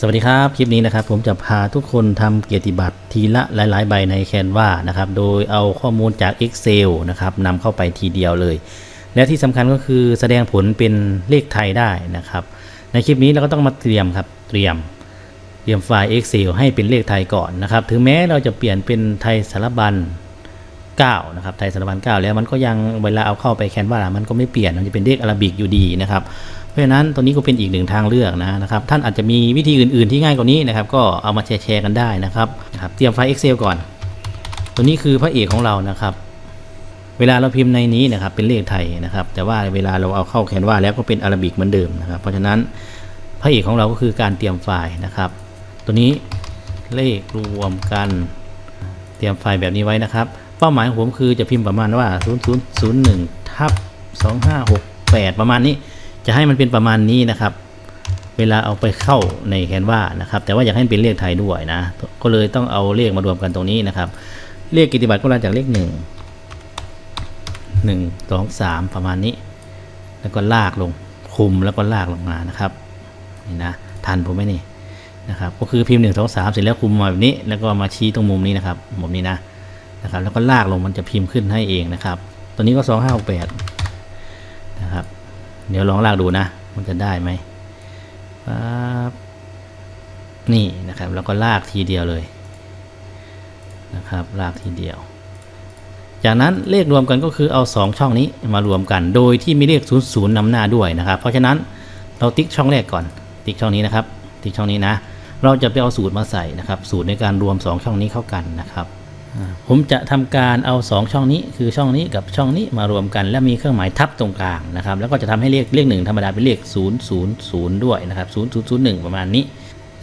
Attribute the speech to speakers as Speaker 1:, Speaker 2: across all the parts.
Speaker 1: สวัสดีครับ คลิปนี้นะครับผมจะพาทุกคนทำเกียรติบัตรทีละหลาย ๆ ใบใน Canva นะครับ โดยเอาข้อมูลจาก Excel นะครับนำเข้าไปทีเดียวเลย และที่สำคัญก็คือแสดงผลเป็นเลขไทยได้นะครับ ในคลิปนี้เราก็ต้องมาเตรียมครับเตรียมเตรียมไฟล์ Excel ให้เป็นเลขไทยก่อนนะครับ ถึงแม้เราจะเปลี่ยนเป็นไทยสารบัญ9นะครับไทยสารบัญ9แล้วมันก็ยังเวลาเอาเข้าไปแคนวามันก็ไม่เปลี่ยนมันจะเป็นเลขอาราบิกอยู่ดีนะครับ ราะฉะนั้นตัวนี้ก็เป็นอีกหนึ่งทางเลือกนะนะครับ ท่านอาจจะมีวิธีอื่น ๆ ที่ง่ายกว่านี้นะครับ ก็เอามาแชร์กันได้นะครับนะครับ เตรียมไฟล์ Excel ก่อน ตัวนี้คือพระเอกของเรานะครับ เวลาเราพิมพ์ในนี้นะครับ เป็นเลขไทยนะครับ แต่ว่าเวลาเราเอาเข้าแคนวาแล้วก็เป็นอาราบิกเหมือนเดิมนะครับ เพราะฉะนั้นพระเอกของเราก็คือการเตรียมไฟล์นะครับ ตัวนี้เลขรวมกันเตรียมไฟล์แบบนี้ไว้นะครับ เป้าหมายของผมคือจะพิมพ์ประมาณว่า 0001ทับ2568 ประมาณนี้ จะให้มันเป็นประมาณนี้นะครับ เวลาเอาไปเข้าในแคนวานะครับ แต่ว่าอยากให้มันเป็นเลขไทยด้วยนะ ก็เลยต้องเอาเลขมารวมกันตรงนี้นะครับ เลขกิตติบัตรก็มาจากเลข1 1 2 3ประมาณนี้ แล้วก็ลากลงคุมแล้วก็ลากลงมานะครับนี่นะทันผมไหมนี่นะครับ ก็คือพิมพ์1 2 3เสร็จแล้วคุมมาแบบนี้ แล้วก็มาชี้ตรงมุมนี้นะครับมุมนี้นะนะครับ แล้วก็ลากลงมันจะพิมพ์ขึ้นให้เองนะครับ ตัวนี้ก็2 5 6 8นะครับ เดี๋ยวลองลากดูนะ มันจะได้ไหมปั๊บนี่นะครับ แล้วก็ลากทีเดียวเลยนะครับ ลากทีเดียว จากนั้นเลขรวมกันก็คือเอา 2 ช่องนี้มารวมกัน โดยที่มีเลข0 0นย์นำหน้าด้วยนะครับ เพราะฉะนั้นเราติ๊กช่องแรกก่อน ติ๊กช่องนี้นะครับ ติ๊กช่องนี้นะ เราจะไปเอาสูตรมาใส่นะครับ สูตรในการรวม 2 ช่องนี้เข้ากันนะครับ ผมจะทำการเอา 2 ช่องนี้คือช่องนี้กับช่องนี้มารวมกัน และมีเครื่องหมายทับตรงกลางนะครับแล้วก็จะทำให้เลขเลขหนึ่งธรรมดาเป็นเลข 0 0 0 ด้วยนะครับ0 0 0 1 ประมาณนี้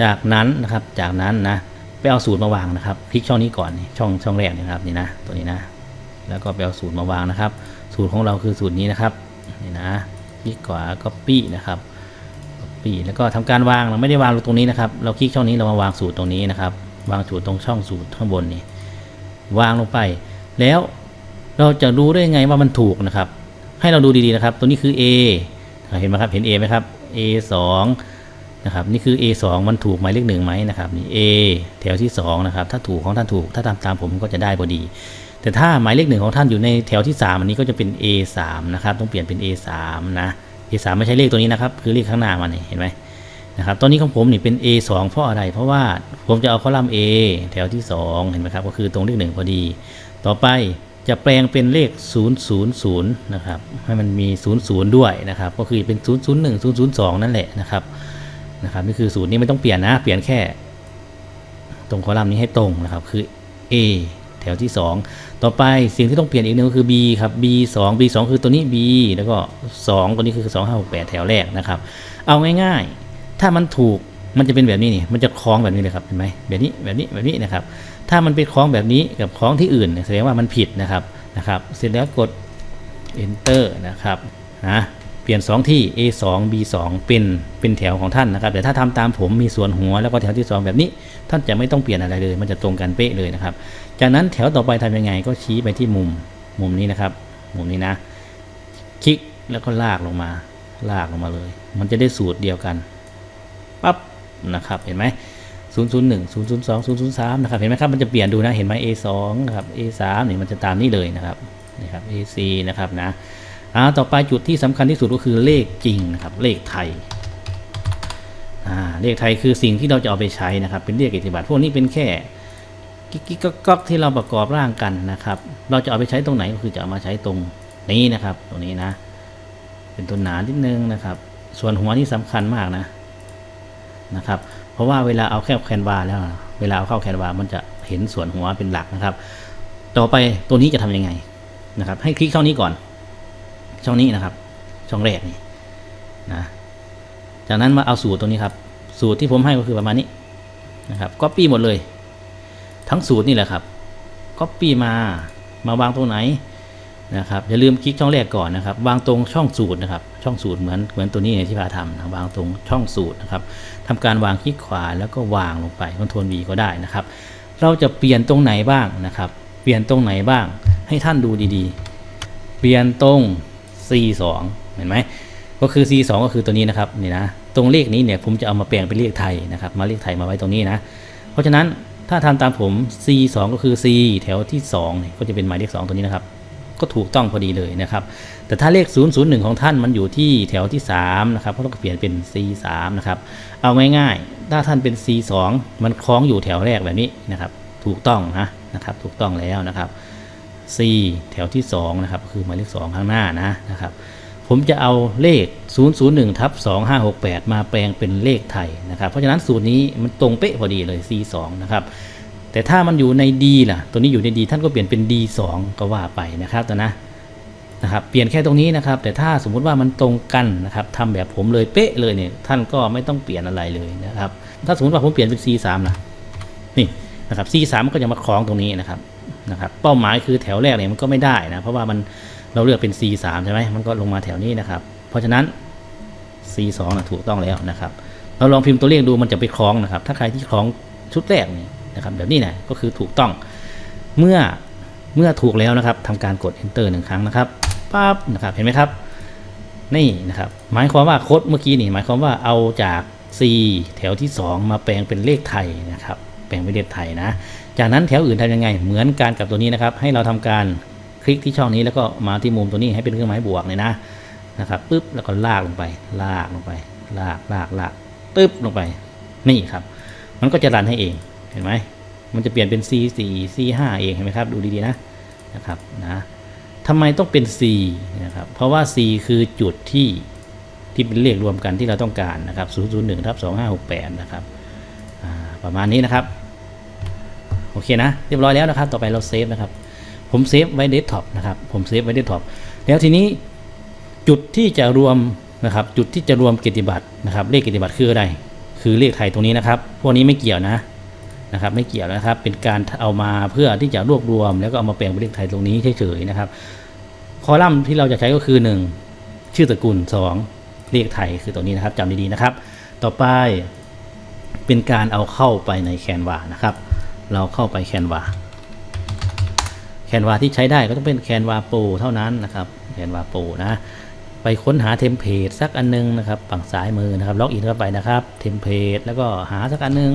Speaker 1: จากนั้นนะครับจากนั้นนะไปเอาสูตรมาวางนะครับคลิกช่องนี้ก่อนช่องช่องแรกนะครับนี่นะตัวนี้นะ แล้วก็ไปเอาสูตรมาวางนะครับสูตรของเราคือสูตรนี้นะครับนี่นะคลิกขวา copy นะครับ copy แล้วก็ทำการวางเราไม่ได้วางลงตรงนี้นะครับ เราคลิกช่องนี้เรามาวางสูตรตรงนี้นะครับ วางสูตรตรงช่องสูตรข้างบนนี่ วางลงไป แล้วเราจะรู้ได้ไงว่ามันถูกนะครับ ให้เราดูดีๆนะครับ ตัวนี้คือ A เห็นไหมครับเห็น A ไหมครับ A 2นะครับนี่คือ A 2มันถูกหมายเลขหนึ่งไหมนะครับนี่ A แถวที่2นะครับถ้าถูกของท่านถูก ถ้าตามตามผมก็จะได้พอดี แต่ถ้าหมายเลขหนึ่งของท่านอยู่ในแถวที่ 3 อันนี้ก็จะเป็น A 3นะครับต้องเปลี่ยนเป็น A 3นะ A 3ไม่ใช่เลขตัวนี้นะครับ คือเลขข้างหน้ามันนี่เห็นไหม นะครับตัวนี้ของผมนี่เป็น A 2 เพราะอะไรเพราะว่าผมจะเอาคอลัมน์ A แถวที่ 2 เห็นไหมครับ ก็คือตรงเลขหนึ่งพอดี ต่อไปจะแปลงเป็นเลข 000 นะครับ ให้มันมี 00 ด้วยนะครับ ก็คือเป็น 001 002 นั่นแหละนะครับนะครับนี่คือสูตรนี้ไม่ต้องเปลี่ยนนะ เปลี่ยนแค่ ตรงคอลัมน์นี้ให้ตรงนะครับ คือ A แถวที่ 2 ต่อไปสิ่งที่ต้องเปลี่ยนอีกหนึงก็คือ B ครับ B 2 B 2คือตัวนี้ B แล้วก็ 2 ตัวนี้คือ 2 5 6 8 แถวแรกนะครับ เอาง่ายๆ ถ้ามันถูกมันจะเป็นแบบนี้นี่ มันจะคล้องแบบนี้เลยครับ เห็นไหมแบบนี้ แบบนี้ แบบนี้นะครับ ถ้ามันเป็นคล้องแบบนี้กับคล้องที่อื่น แสดงว่ามันผิดนะครับ นะครับ เสร็จแล้วกด enter นะครับ นะ เปลี่ยน 2 ที่ A 2 B 2เป็น เป็นแถวของท่านนะครับ แต่ถ้าทำตามผมมีส่วนหัวแล้วก็แถวที่ 2 แบบนี้ ท่านจะไม่ต้องเปลี่ยนอะไรเลย มันจะตรงกันเป๊ะเลยนะครับ จากนั้นแถวต่อไปทำยังไง ก็ชี้ไปที่มุม มุมนี้นะครับ มุมนี้นะ คลิกแล้วก็ลากลงมา ลากลงมาเลย มันจะได้สูตรเดียวกัน ปั๊บนะครับเห็นไหม001 002 003นะครับเห็นไหมครับมันจะเปลี่ยนดูนะเห็นไหม A2 นะครับ A3 นี่มันจะตามนี้เลยนะครับนี่ครับ AC นะครับนะอ่าต่อไปจุดที่สำคัญที่สุดก็คือเลขจริงนะครับเลขไทยอ่าเลขไทยคือสิ่งที่เราจะเอาไปใช้นะครับ เป็นเลขกิตติบัตรพวกนี้เป็นแค่กิ๊กกิ๊กก๊อกที่เราประกอบร่างกันนะครับ เราจะเอาไปใช้ตรงไหนก็คือจะเอามาใช้ตรงนี้นะครับ ตรงนี้นะ เป็นตัวหนานิดนึงนะครับ ส่วนหัวนี่สำคัญมากนะ นะครับ เพราะว่าเวลาเอาแค่แคนวาแล้ว เวลาเอาเข้าแคนวามันจะเห็นส่วนหัวเป็นหลักนะครับ ต่อไปตัวนี้จะทำยังไงนะครับ ให้คลิกช่องนี้ก่อน ช่องนี้นะครับ ช่องแรกนี่นะ จากนั้นมาเอาสูตรตัวนี้ครับ สูตรที่ผมให้ก็คือประมาณนี้นะครับก๊อปปี้หมดเลย ทั้งสูตรนี่แหละครับก๊อปปี้มา มาวางตรงไหน นะครับอย่าลืมคลิกช่องแรกก่อนนะครับ วางตรงช่องสูตรนะครับช่องสูตรเหมือนเหมือนตัวนี้เนี่ยที่พาทำนะวางตรงช่องสูตรนะครับทำการวางคลิกขวาแล้วก็วางลงไปคอนโทรล V ก็ได้นะครับ เราจะเปลี่ยนตรงไหนบ้างนะครับ เปลี่ยนตรงไหนบ้าง ให้ท่านดูดีๆ เปลี่ยนตรง C2 เห็นไหมก็คือ C2 ก็คือตัวนี้นะครับนี่นะตรงเลขนี้เนี่ยผมจะเอามาแปลงเป็นเลขไทยนะครับ มาเลขไทยมาไว้ตรงนี้นะ เพราะฉะนั้นถ้าทำตามผม C 2 ก็คือ C แถวที่2เนี่ยก็จะเป็นหมายเลข2ตัวนี้นะครับ ก็ถูกต้องพอดีเลยนะครับ แต่ถ้าเลข 001 ของท่านมันอยู่ที่แถวที่ 3 นะครับก็ต้องเปลี่ยนเป็น C 3 นะครับ เอาง่ายๆถ้าท่านเป็น C 2 มันคล้องอยู่แถวแรกแบบนี้นะครับ ถูกต้องนะนะครับถูกต้องแล้วนะครับ C แถวที่ 2 นะครับ คือหมายเลข 2 ข้างหน้านะนะครับผมจะเอาเลข 001ทับ2568 มาแปลงเป็นเลขไทยนะครับ เพราะฉะนั้นสูตรนี้มันตรงเป๊ะพอดีเลย C 2 นะครับ แต่ถ้ามันอยู่ใน D ล่ะ ตัวนี้อยู่ใน D ท่านก็เปลี่ยนเป็น D 2 ก็ว่าไปนะครับแต่นะนะครับเปลี่ยนแค่ตรงนี้นะครับ แต่ถ้าสมมุติว่ามันตรงกันนะครับทำแบบผมเลยเป๊ะเลยเนี่ยท่านก็ไม่ต้องเปลี่ยนอะไรเลยนะครับ ถ้าสมมติว่าผมเปลี่ยนเป็น C 3ล่ะนี่นะครับ C 3มันก็จะมาคล้องตรงนี้นะครับนะครับ เป้าหมายคือแถวแรกเนี่ยมันก็ไม่ได้นะเพราะว่ามันเราเลือกเป็น C 3 ใช่ไหมมันก็ลงมาแถวนี้นะครับ เพราะฉะนั้น C 2 นะถูกต้องแล้วนะครับ เราลองพิมพ์ตัวเลขดูมันจะไปคล้องนะครับ ถ้าใครที่คล้อง ชุดแรกนี่นะครับแบบนี้นะก็คือถูกต้องเมื่อเมื่อถูกแล้วนะครับทำการกด enter หนึ่งครั้งนะครับปั๊บนะครับเห็นไหมครับนี่นะครับหมายความว่าโค้ดเมื่อกี้นี่หมายความว่าเอาจาก C แถวที่ 2 มาแปลงเป็นเลขไทยนะครับแปลงเป็นเลขไทยนะ จากนั้นแถวอื่นทำยังไง เหมือนกันกับตัวนี้นะครับ ให้เราทำการคลิกที่ช่องนี้แล้วก็มาที่มุมตัวนี้ให้เป็นเครื่องหมายบวกเลยนะนะครับปึ๊บแล้วก็ลากลงไป ลากลงไป ลากลากลากปึ๊บลงไปนี่ครับ มันก็จะรันให้เองเห็นไหมมันจะเปลี่ยนเป็น C 4 C 5เองเห็นไหมครับ ดูดีๆนะนะครับนะทำไมต้องเป็น C นะครับเพราะว่า C คือจุดที่ที่เป็นเลขรวมกันที่เราต้องการนะครับ001ทับ2568นะครับประมาณนี้นะครับโอเคนะเรียบร้อยแล้วนะครับ ต่อไปเราเซฟนะครับ ผมเซฟไว้เดสก์ท็อปนะครับ ผมเซฟไว้เดสก์ท็อปแล้วทีนี้จุดที่จะรวมนะครับ จุดที่จะรวมกียรติบัตรนะครับ เลขกียรติบัตรคืออะไร คือเลขไทยตรงนี้นะครับ พวกนี้ไม่เกี่ยวนะนะครับ ไม่เกี่ยวนะครับ เป็นการเอามาเพื่อที่จะรวบรวม แล้วก็เอามาแปลงเป็นเลขไทยตรงนี้เฉยๆนะครับ คอลัมน์ที่เราจะใช้ก็คือ 1 ชื่อตระกูล 2 เลขไทยคือตัวนี้นะครับจำดีๆนะครับ ต่อไปเป็นการเอาเข้าไปในแคนวานะครับ เราเข้าไปแคนวาแคนวาที่ใช้ได้ก็ต้องเป็นแคนวาโปรเท่านั้นนะครับแคนวาโปรนะ ไปค้นหาเทมเพลตสักอันนึงนะครับฝั่งซ้ายมือนะครับ ล็อกอินเข้าไปนะครับเทมเพลตแล้วก็หาสักอันนึง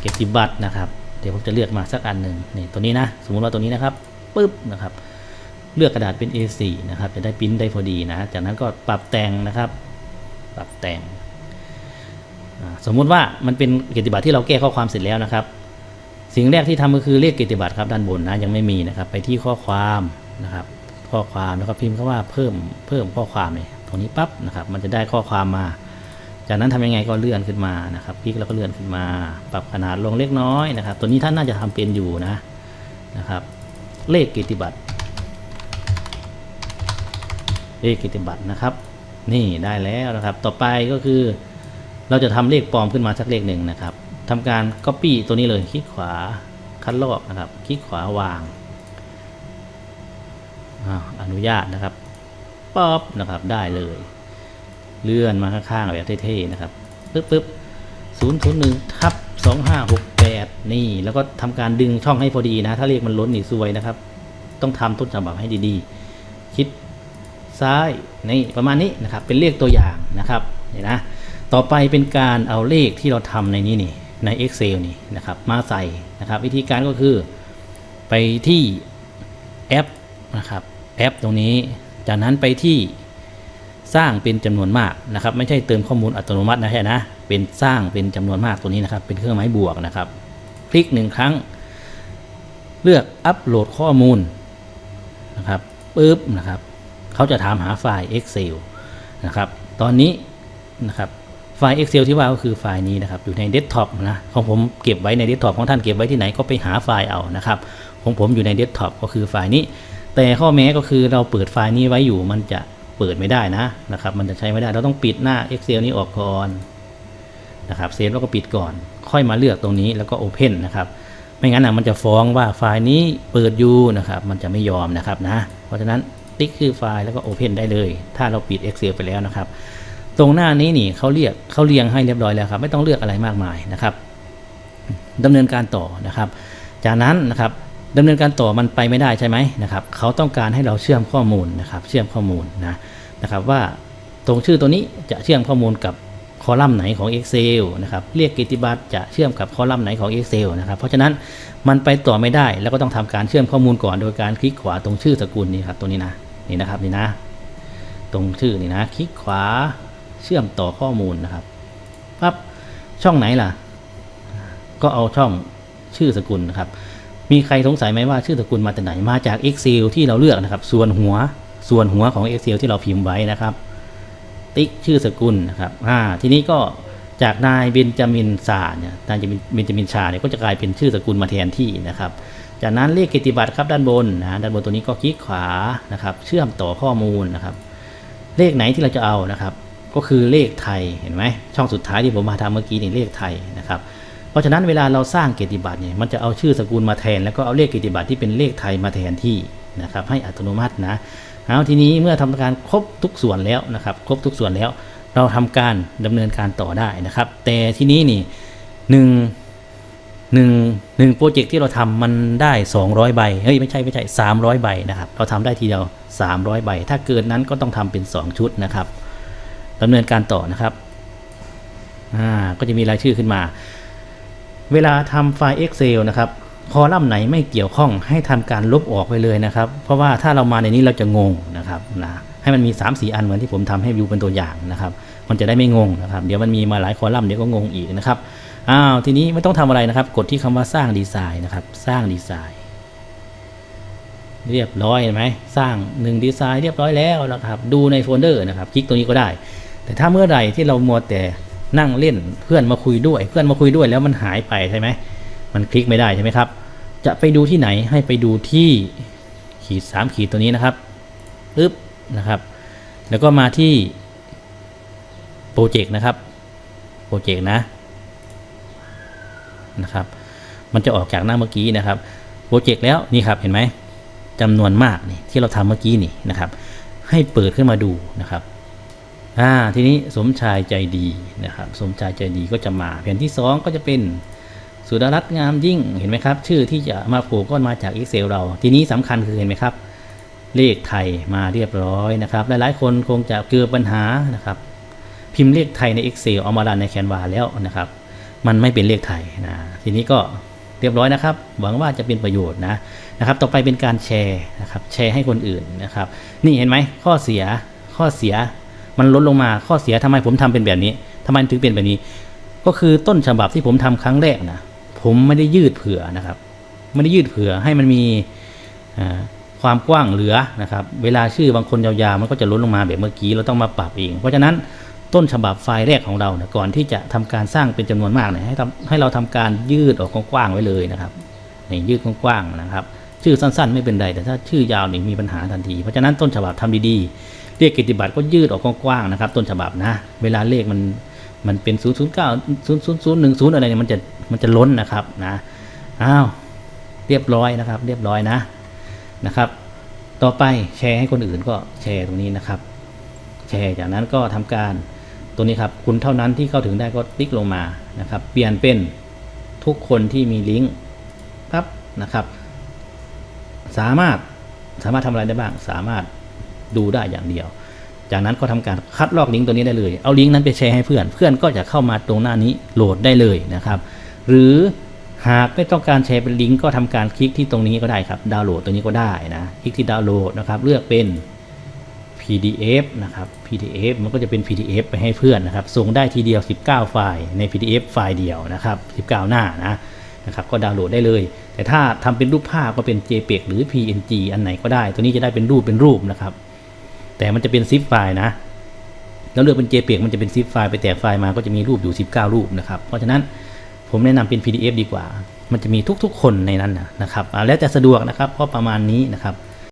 Speaker 1: เกียรติบัตรนะครับ เดี๋ยวผมจะเลือกมาสักอันหนึ่งนี่ตัวนี้นะ สมมุติว่าตัวนี้นะครับปึ๊บนะครับ เลือกกระดาษเป็น A4 นะครับ จะได้ปริ้นได้พอดีนะ จากนั้นก็ปรับแต่งนะครับ ปรับแต่ง สมมุติว่ามันเป็นเกียรติบัตรที่เราแก้ข้อความเสร็จแล้วนะครับ สิ่งแรกที่ทำก็คือเลขเกียรติบัตรครับด้านบนนะยังไม่มีนะครับ ไปที่ข้อความนะครับ ข้อความแล้วก็พิมพ์คำว่าเพิ่มเพิ่มข้อความเนี่ยตรงนี้ปั๊บนะครับ มันจะได้ข้อความมา จากนั้นทำยังไงก็เลื่อนขึ้นมานะครับคลิกแล้วก็เลื่อนขึ้นมา ปรับขนาดลงเล็กน้อยนะครับ ตัวนี้ท่านน่าจะทำเป็นอยู่นะนะครับ เลขกิติบัตรเลขกิติบัตรนะครับ นี่ได้แล้วนะครับ ต่อไปก็คือ เราจะทำเลขปลอมขึ้นมาสักเลขหนึ่งนะครับทำการ Copy ตัวนี้เลยคลิกขวาคัดลอกนะครับ คลิกขวาวาง อนุญาตนะครับป๊อบนะครับได้เลย เลื่อนมาข้างๆแบบเท่ๆนะครับปึ๊บปึ๊บศูนย์ศูนย์หนึ่งทับสองห้าหกแปดนี่แล้วก็ทำการดึงช่องให้พอดีนะ ถ้าเลขมันล้นนี่ซวยนะครับ ต้องทำต้นฉบับให้ดีๆ คิดซ้ายนี่ประมาณนี้นะครับ เป็นเลขตัวอย่างนะครับนี่นนะต่อไปเป็นการเอาเลขที่เราทำในนี้นี่ใน Excel นี่นะครับมาใส่นะครับ วิธีการก็คือไปที่แอปนะครับ แอปตรงนี้ จากนั้นไปที่สร้างเป็นจำนวนมากนะครับ ไม่ใช่เติมข้อมูลอัตโนมัตินะแค่นะเป็นสร้างเป็นจำนวนมากตัวนี้นะครับ เป็นเครื่องหมายบวกนะครับ คลิกหนึ่งครั้ง เลือกอัปโหลดข้อมูลนะครับปุ๊บนะครับเขาจะถามหาไฟล์ Excel นะครับตอนนี้นะครับไฟล์ Excel ที่ว่าก็คือไฟล์นี้นะครับอยู่ในเดสก์ท็อปนะของผมเก็บไว้ในเดสก์ท็อปของท่านเก็บไว้ที่ไหนก็ไปหาไฟล์เอานะครับของผมอยู่ในเดสก์ท็อปก็คือไฟล์นี้ แต่ข้อแม้ก็คือเราเปิดไฟล์นี้ไว้อยู่มันจะเปิดไม่ได้นะนะครับ มันจะใช้ไม่ได้เราต้องปิดหน้า Excel นี้ออกก่อนนะครับเซฟแล้วก็ปิดก่อน ค่อยมาเลือกตรงนี้แล้วก็ Open นะครับไม่งั้นนะมันจะฟ้องว่าไฟล์นี้เปิดอยู่นะครับ มันจะไม่ยอมนะครับนะ เพราะฉะนั้นติ๊กคือไฟล์แล้วก็ Open ได้เลย ถ้าเราปิด Excel ไปแล้วนะครับ ตรงหน้านี้นี่เขาเรียกเขาเรียงให้เรียบร้อยแล้วครับ ไม่ต้องเลือกอะไรมากมายนะครับดำเนินการต่อนะครับ จากนั้นนะครับ ดำเนินการต่อมันไปไม่ได้ใช่ไหมนะครับเขาต้องการให้เราเชื่อมข้อมูลนะครับ เชื่อมข้อมูลนะนะครับว่าตรงชื่อตัวนี้จะเชื่อมข้อมูลกับคอลัมน์ไหนของ Excel นะครับ เรียกกิติบัตรจะเชื่อมกับคอลัมน์ไหนของ Excel นะครับ เพราะฉะนั้นมันไปต่อไม่ได้ แล้วก็ต้องทำการเชื่อมข้อมูลก่อนโดยการคลิกขวาตรงชื่อสกุลนี่ครับตรงนี้นะนี่นะครับนี่นะ ตรงชื่อนี่นะ คลิกขวาเชื่อมต่อข้อมูลนะครับปั๊บช่องไหนล่ะ ก็เอาช่องชื่อสกุลนะครับ มีใครสงสัยไหมว่าชื่อสกุลมาจากไหนมาจาก Excel ที่เราเลือกนะครับ ส่วนหัวส่วนหัวของ Excel ที่เราพิมพ์ไว้นะครับ ติ๊กชื่อสกุลนะครับอ่าทีนี้ก็จากนายเบนจามินซาเนี่ยนายเบนจามินชาเนี่ยก็จะกลายเป็นชื่อสกุลมาแทนที่นะครับ จากนั้นเลขกิติบัตรครับด้านบนนะด้านบนตัวนี้ก็คลิกขวานะครับ เชื่อมต่อข้อมูลนะครับ เลขไหนที่เราจะเอานะครับ ก็คือเลขไทยเห็นไหมช่องสุดท้ายที่ผมมาทำเมื่อกี้นี่เลขไทยนะครับ ราะฉะนั้นเวลาเราสร้างเกียรติบัตรเนี่ยมันจะเอาชื่อสกุลมาแทน แล้วก็เอาเลขเกียรติบัตรที่เป็นเลขไทยมาแทนที่นะครับให้อัตโนมัตินะเอาทีนี้เมื่อทำการครบทุกส่วนแล้วนะครับ ครบทุกส่วนแล้ว เราทำการดำเนินการต่อได้นะครับ แต่ทีนี้นี่หนึ่งหนึ่งหนึ่งโปรเจกต์ที่เราทำมันได้ 200 ใบเฮ้ยไม่ใช่ไม่ใช่ 300 ใบนะครับ เราทำได้ทีเดียว 300 ใบ ถ้าเกินนั้นก็ต้องทำเป็น 2 ชุดนะครับดำเนินการต่อนะครับอ่าก็จะมีรายชื่อขึ้นมา เวลาทำไฟล์ Excel นะครับคอลัมน์ไหนไม่เกี่ยวข้องให้ทำการลบออกไปเลยนะครับ เพราะว่าถ้าเรามาในนี้เราจะงงนะครับนะให้มันมี 3 4 อันเหมือนที่ผมทำให้วิวเป็นตัวอย่างนะครับ มันจะได้ไม่งงนะครับ เดี๋ยวมันมีมาหลายคอลัมน์เดี๋ยวก็งงอีกนะครับอ้าวทีนี้ไม่ต้องทำอะไรนะครับ กดที่คำว่าสร้างดีไซน์นะครับ สร้างดีไซน์ เรียบร้อยไหมสร้าง1ดีไซน์เรียบร้อยแล้วนะครับ ดูในโฟลเดอร์นะครับ คลิกตรงนี้ก็ได้ แต่ถ้าเมื่อไหร่ที่เรามัวแต่ นั่งเล่นเพื่อนมาคุยด้วย เพื่อนมาคุยด้วยแล้วมันหายไปใช่ไหมมันคลิกไม่ได้ใช่ไหมครับ จะไปดูที่ไหนให้ไปดูที่ขีดสามขีดตัวนี้นะครับปึ๊บนะครับ แล้วก็มาที่โปรเจกต์นะครับโปรเจกต์นะนะครับ มันจะออกจากหน้าเมื่อกี้นะครับโปรเจกต์แล้วนี่ครับเห็นไหมจำนวนมากนี่ที่เราทำเมื่อกี้นี่นะครับ ให้เปิดขึ้นมาดูนะครับ อ่าทีนี้สมชายใจดีนะครับสมชายใจดีก็จะมาแผ่นที่ 2 ก็จะเป็นสุดารัตน์งามยิ่งเห็นไหมครับ ชื่อที่จะมาผล่ก็มาจาก Excel เรา ทีนี้สำคัญคือเห็นไหมครับ เลขไทยมาเรียบร้อยนะครับ หลายๆ คนคงจะเกิดปัญหานะครับ พิมพ์เลขไทยใน Excel เอามารันในแคนวาแล้วนะครับ มันไม่เป็นเลขไทยนะทีนี้ก็เรียบร้อยนะครับ หวังว่าจะเป็นประโยชน์นะนะครับ ต่อไปเป็นการแชร์นะครับ แชร์ให้คนอื่นนะครับ นี่เห็นไหมข้อเสียข้อเสีย มันลดลงมาข้อเสียทำไมผมทำเป็นแบบนี้ทำไมถึงเป็นแบบนี้ ก็คือต้นฉบับที่ผมทำครั้งแรกนะผมไม่ได้ยืดเผื่อนะครับ ไม่ได้ยืดเผื่อให้มันมีความกว้างเหลือนะครับ เวลาชื่อบางคนยาวๆมันก็จะลดลงมาแบบเมื่อกี้เราต้องมาปรับเอง เพราะฉะนั้นต้นฉบับไฟล์แรกของเราเนี่ยก่อนที่จะทำการสร้างเป็นจำนวนมากเนี่ยให้ทำให้เราทำการยืดออกกว้างๆไว้เลยนะครับนี่ยืดกว้างๆนะครับ ชื่อสั้นๆ ไม่เป็นไรแต่ถ้าชื่อยาวนี่มีปัญหาทันที เพราะฉะนั้นต้นฉบับทำดีๆ เรียกกิติบัตรก็ยืดออกกว้างๆนะครับ ต้นฉบับนะ เวลาเลขมันมันเป็น 0 0 9 0 0 0 1 0 อะไรเนี่ยมันจะมันจะล้นนะครับนะอ้าวเรียบร้อยนะครับ เรียบร้อยนะนะครับ ต่อไปแชร์ให้คนอื่นก็แชร์ตรงนี้นะครับ แชร์จากนั้นก็ทำการตัวนี้ครับ คุณเท่านั้นที่เข้าถึงได้ก็ติ๊กลงมานะครับ เปลี่ยนเป็นทุกคนที่มีลิงก์ปั๊บนะครับ สามารถสามารถทำอะไรได้บ้าง สามารถ ดูได้อย่างเดียว จากนั้นก็ทำการคัดลอกลิงก์ตัวนี้ได้เลย เอาลิงก์นั้นไปแชร์ให้เพื่อน เพื่อนก็จะเข้ามาตรงหน้านี้โหลดได้เลยนะครับ หรือหากไม่ต้องการแชร์เป็นลิงก์ก็ทำการคลิกที่ตรงนี้ก็ได้ครับ ดาวน์โหลดตัวนี้ก็ได้นะ คลิกที่ดาวน์โหลดนะครับ เลือกเป็น PDF นะครับ PDF มันก็จะเป็น PDF ไปให้เพื่อนนะครับ ส่งได้ทีเดียว 19 ไฟล์ใน PDF ไฟล์เดียวนะครับ 19 หน้านะนะครับ ก็ดาวน์โหลดได้เลย แต่ถ้าทำเป็นรูปภาพก็เป็น JPEG หรือ PNG อันไหนก็ได้ ตัวนี้จะได้เป็นรูปเป็นรูปนะครับ แต่มันจะเป็นซิปไฟล์นะแล้วเลือกเป็น JPEG มันจะเป็นซิปไฟล์ไปแตกไฟล์มาก็จะมีรูปอยู่ 19 รูปนะครับ เพราะฉะนั้นผมแนะนำเป็น PDF ดีกว่า มันจะมีทุกๆ คนในนั้นนะครับแล้วแต่สะดวกนะครับเพราะประมาณนี้นะครับ